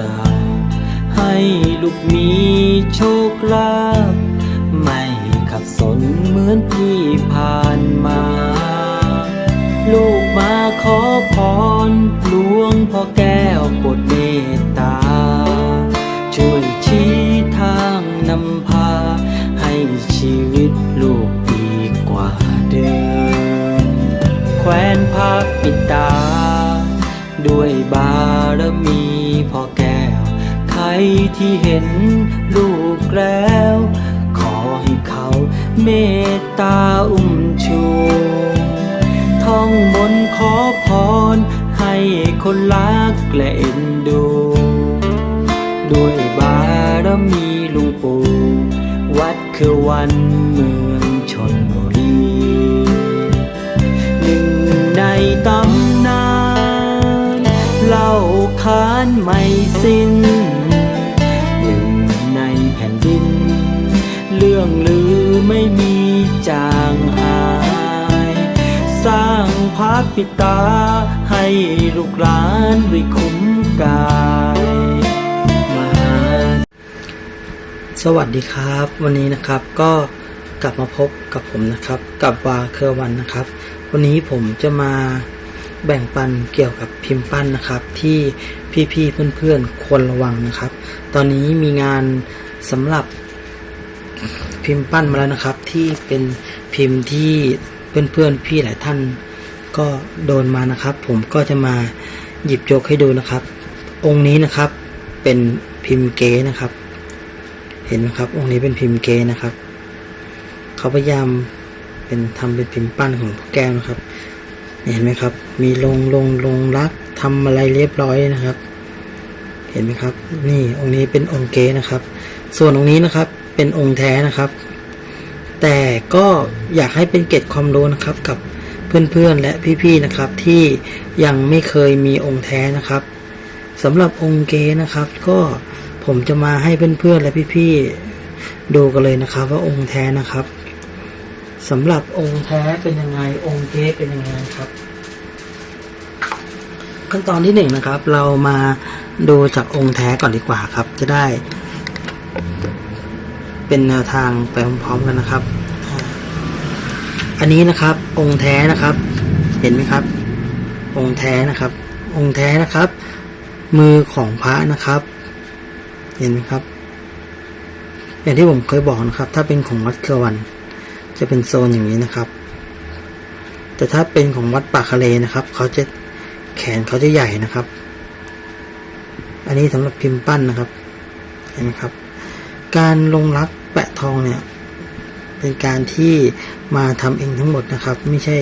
ราบ ให้ลูกมีโชคลาภไม่ขัดสนเหมือนที่ผ่านมา ลูกมาขอ เห็นลูกแล้ว ขอให้เขาเมตตาอุ้มชูท่องบนต์ขอพร ให้คนรักและเอ็นดู ด้วยบารมีลุงปู่วัดคือวันเมืองชนบุรีหนึ่งในตำนาน เล่าขานไม่สิ้น สร้างพระปิตา ให้ลูกหลานด้คุ้มกายมาสวัสดีครับ วันนี้นะครับก็กลับมาพบกับผมนะครับ กับวาเครือวันนะครับ วันนี้ผมจะมาแบ่งปันเกี่ยวกับพิมพ์ปั้นนะครับ ที่พี่ๆเพื่อนๆควรระวังนะครับ ตอนนี้มีงานสำหรับพิมพ์ปั้นมาแล้วนะครับ ที่เป็นพิมพ์ที่ เพื่อนๆพี่หลายท่านก็โดนมานะครับ ผมก็จะมาหยิบยกให้ดูนะครับ องค์นี้นะครับเป็นพิมพ์เก๋นะครับ เห็นไหมครับ องค์นี้เป็นพิมพ์เกนะครับเขาพยายามเป็นทำเป็นพิมพ์ปั้นของพ่อแก้วนะครับ เห็นไหมครับ มีลงลงลงรักทำอะไรเรียบร้อยนะครับ เห็นไหมครับ นี่องค์นี้เป็นองค์เกนะครับ ส่วนองค์นี้นะครับ เป็นองค์แท้นะครับ แต่ก็อยากให้เป็นเกร็ดความรู้นะครับกับเพื่อนๆและพี่ๆนะครับที่ยังไม่เคยมีองค์แท้นะครับสำหรับองค์เกนะครับ ก็ผมจะมาให้เพื่อนๆและพี่ๆดูกันเลยนะครับ ว่าองค์แท้นะครับสำหรับองค์แท้เป็นยังไงองค์เกเป็นยังไงครับขั้นตอนที่หนึ่งนะครับ เรามาดูจากองค์แท้ก่อนดีกว่าครับ จะได้ เป็นแนวทางไปพร้อมๆกันนะครับ อันนี้นะครับ องค์แท้นะครับ เห็นไหมครับ องค์แท้นะครับ องค์แท้นะครับ มือของพระนะครับ เห็นไหมครับ อย่างที่ผมเคยบอกนะครับ ถ้าเป็นของวัดเครือวัน จะเป็นโซนอย่างนี้นะครับ แต่ถ้าเป็นของวัดป่าคาเลนะครับ เขาจะแขนเขาจะใหญ่นะครับ อันนี้สำหรับพิมพ์ปั้นนะครับ เห็นไหมครับ การลงรักแปะ ทองเนี่ย เป็นการที่มาทำเองทั้งหมดนะครับ ไม่ใช่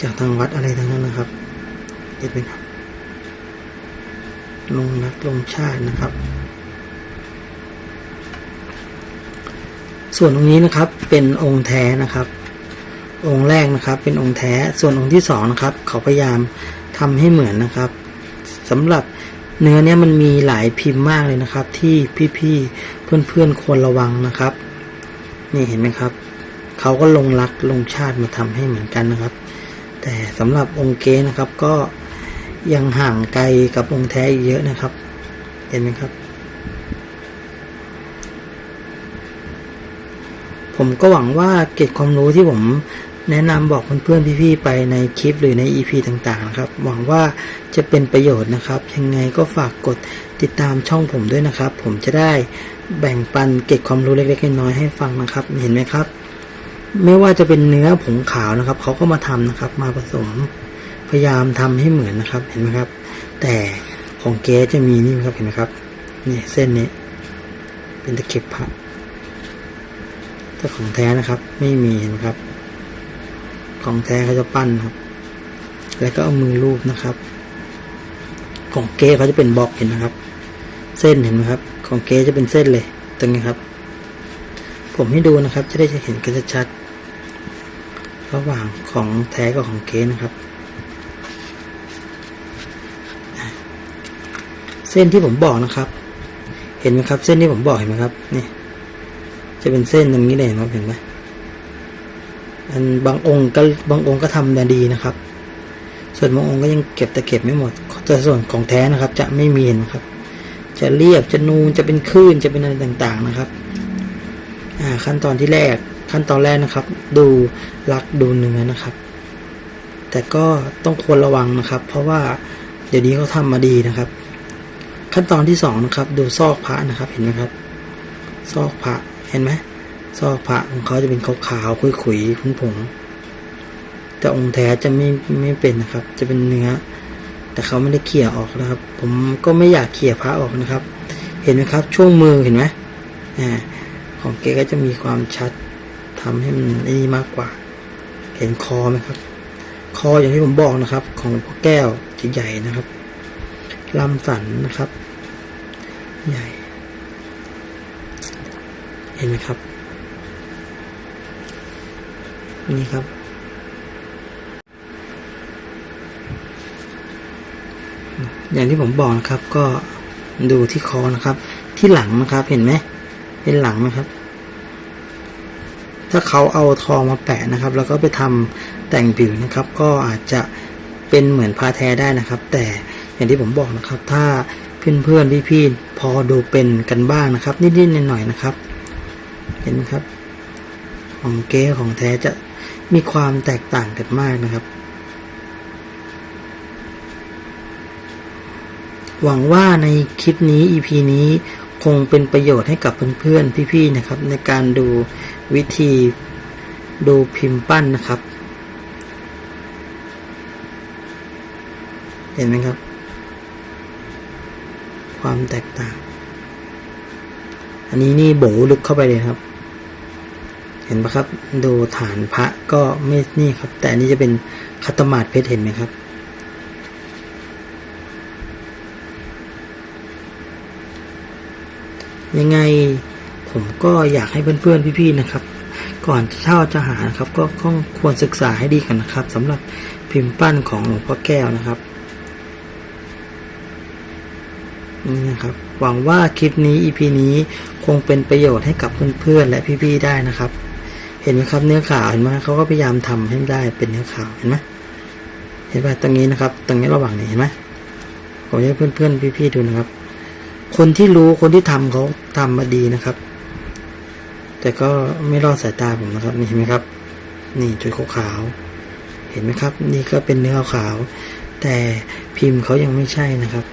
จากทางวัดอะไรทั้งนั้นนะครับเห็นไหมครับ ลงรักลงชาตินะครับ ส่วนตรงนี้นะครับเป็นองค์แท้นะครับ องค์แรกนะครับ เป็นองค์แท้ ส่วนองค์ที่สองนะครับ เขาพยายามทำให้เหมือนนะครับสำหรับเนื้อเนี้ยมันมีหลายพิมพ์มากเลยนะครับ ที่พี่ๆเพื่อนๆควรระวังนะครับ นี่เห็นไหมครับ เขาก็ลงรักลงชาติมาทำให้เหมือนกันนะครับ แต่สำหรับองค์เกนะครับก็ยังห่างไกลกับองค์แท้อีกเยอะนะครับ เห็นไหมครับ ผมก็หวังว่าเกร็ดความรู้ที่ผม แนะนำบอกเพื่อนๆพี่ๆไปในคลิปหรือใน EP ต่างๆนะครับ หวังว่าจะเป็นประโยชน์นะครับ ยังไงก็ฝากกดติดตามช่องผมด้วยนะครับ ผมจะได้แบ่งปันเกร็ดความรู้เล็กๆน้อยๆให้ฟังนะครับ เห็นไหมครับ ไม่ว่าจะเป็นเนื้อผงขาวนะครับเขาก็มาทำนะครับ มาผสมพยายามทำให้เหมือนนะครับ เห็นไหมครับ แต่ของเก๊จะมีนี่ครับเห็นไหมครับนี่เส้นนี้ เป็นตะเข็บพระแต่ของแท้นะครับ ไม่มีเห็นไหมครับ ของแท้เขาจะปั้นครับ แล้วก็เอามือลูบนะครับ ของเก๊เขาจะเป็นบล็อกเห็นไหมครับ เส้นเห็นไหมครับ ของเก๊จะเป็นเส้นเลย ตรงนี้ครับ ผมให้ดูนะครับ จะได้จะเห็นกันชัดๆระหว่างของแท้กับของเก๊นะครับ เส้นที่ผมบอกนะครับ เห็นไหมครับ เส้นที่ผมบอกเห็นไหมครับ นี่ จะเป็นเส้นตรงนี้เลยครับเห็นไหม อันบางองค์ก็บางองค์ก็ทำดีนะครับ ส่วนบางองค์ก็ยังเก็บแต่เก็บไม่หมดแต่ส่วนของแท้นะครับ จะไม่มีนะครับ จะเรียบจะนูนจะเป็นคลื่นจะเป็นอะไรต่างๆนะครับอ่าขั้นตอนที่แรกขั้นตอนแรกนะครับ ดูลักดูเนื้อนะครับ แต่ก็ต้องควรระวังนะครับ เพราะว่าเดี๋ยวนี้เขาทำมาดีนะครับ ขั้นตอนที่สองนะครับ ดูซอกพระนะครับเห็นไหมครับ ซอกพระเห็นไหม ซอกพระของเขาจะเป็นขาวๆขุยๆผงๆแต่องค์แท้จะไม่ไม่เป็นนะครับ จะเป็นเนื้อ แต่เขาไม่ได้เขี่ยออกนะครับ ผมก็ไม่อยากเขี่ยพระออกนะครับ เห็นไหมครับ ช่วงมือเห็นไหมอ่าของเกก็จะมีความชัดทำให้มันนี่มากกว่า เห็นคอไหมครับ คออย่างที่ผมบอกนะครับ ของพ่อแก้วจะใหญ่นะครับลำสันนะครับ ใหญ่ เห็นไหมครับ นี่ครับ อย่างที่ผมบอกนะครับ ก็ดูที่คอนะครับ ที่หลังนะครับเห็นไหมเป็นหลังนะครับ ถ้าเขาเอาทองมาแปะนะครับ แล้วก็ไปทำแต่งผิวนะครับ ก็อาจจะเป็นเหมือนพาแท้ได้นะครับ แต่อย่างที่ผมบอกนะครับ ถ้าเพื่อนๆพี่ๆพอดูเป็นกันบ้างนะครับ นิดๆหน่อยๆนะครับ เห็นไหมครับ ของเก๊ของแท้จะ มีความแตกต่างกันมากนะครับ หวังว่าในคลิปนี้ EP นี้คงเป็นประโยชน์ให้กับเพื่อนๆ พี่ๆ นะครับ ในการดูวิธีดูพิมพ์ปั้นนะครับ เห็นไหมครับ ความแตกต่าง อันนี้นี่โบลึกเข้าไปเลยครับ เห็นปะครับ ดูฐานพระก็ไม่นี่ครับ แต่อันนี้จะเป็นคัตมาดเพชรเห็นไหมครับ ยังไงผมก็อยากให้เพื่อนๆพี่ๆนะครับ ก่อนจะเช่าจะหานะครับ ก็ต้องควรศึกษาให้ดีกันนะครับสำหรับพิมพ์ปั้นของหลวงพ่อแก้วนะครับนี่นะครับหวังว่าคลิปนี้ EP นี้คงเป็นประโยชน์ให้กับเพื่อนๆและพี่ๆได้นะครับ เห็นไหมครับเนื้อขาวเห็นไหมเขาก็พยายามทำให้ได้เป็นเนื้อขาวเห็นไหมเห็นป่ะตรงนี้นะครับ ตรงนี้ระหว่างนี้เห็นไหมผมจะให้เพื่อนๆพี่ๆดูนะครับ คนที่รู้คนที่ทำเขาทำมาดีนะครับ แต่ก็ไม่รอดสายตาผมนะครับนี่เห็นไหมครับ นี่จุดขาวเห็นไหมครับ นี่ก็เป็นเนื้อขาว แต่พิมพ์เขายังไม่ใช่นะครับ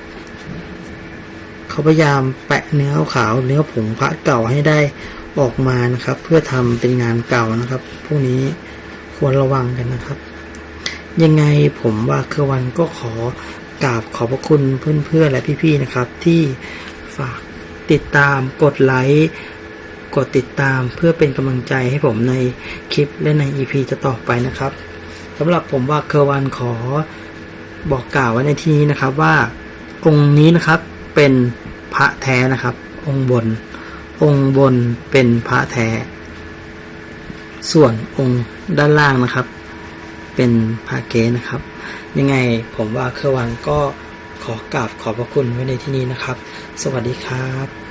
เขาพยายามแปะเนื้อขาวเนื้อผงพระเก่าให้ได้ ออกมานะครับ เพื่อทำเป็นงานเก่านะครับ พวกนี้ควรระวังกันนะครับ ยังไงผมว่าเครือวันก็ขอกราบขอบพระคุณเพื่อนๆและพี่ๆนะครับ ที่ฝากติดตามกดไลค์กดติดตามเพื่อเป็นกำลังใจให้ผมในคลิปและใน EP จะต่อไปนะครับสำหรับผมว่าเครือวันขอบอกกล่าวไว้ในที่นี้นะครับว่าองค์นี้นะครับเป็นพระแท้นะครับ องค์บน องค์บนเป็นพระแท้ ส่วนองค์ด้านล่างนะครับ เป็นพระเกนะครับ ยังไงผมว่าเครือวันก็ขอกราบขอบพระคุณไว้ในที่นี้นะครับ สวัสดีครับ